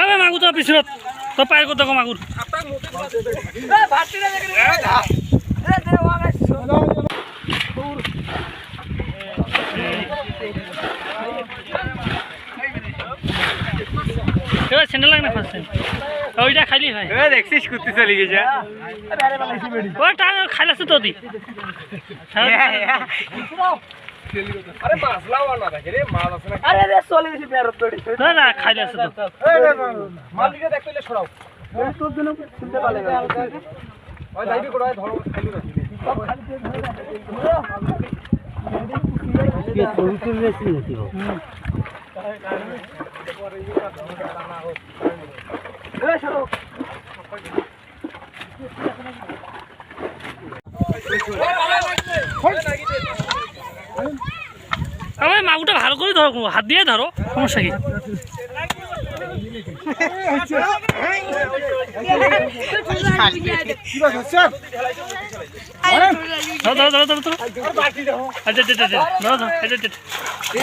আরে মাগুর তো পিছনত। তো পায়ের কথা কো মাগুর? স্যান্ডেল লাগে না ফার্স্ট ওইটা খাইলি হয়। দেখছিস কুত্তি চলে গেছে। ওটা খাইলাছে তো দি। আরে রে চলে গেছে বেরত দড়ি না না খাইলাছে তো মালিকে দেখ পেলে ছড়াও তোর জন্য শুনতে পারলে না ওই যাইবি কোড়ায় ধরো খাইলু না আমার মাগুরটা ভালো করে ধরো হাত দিয়ে ধরো সমস্যা কি মাগুটা ভালো করে ধরো হাত দিয়ে আচ্ছা আচ্ছা ধরো সমস্যা কি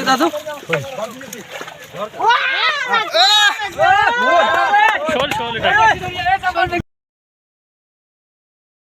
দাদু।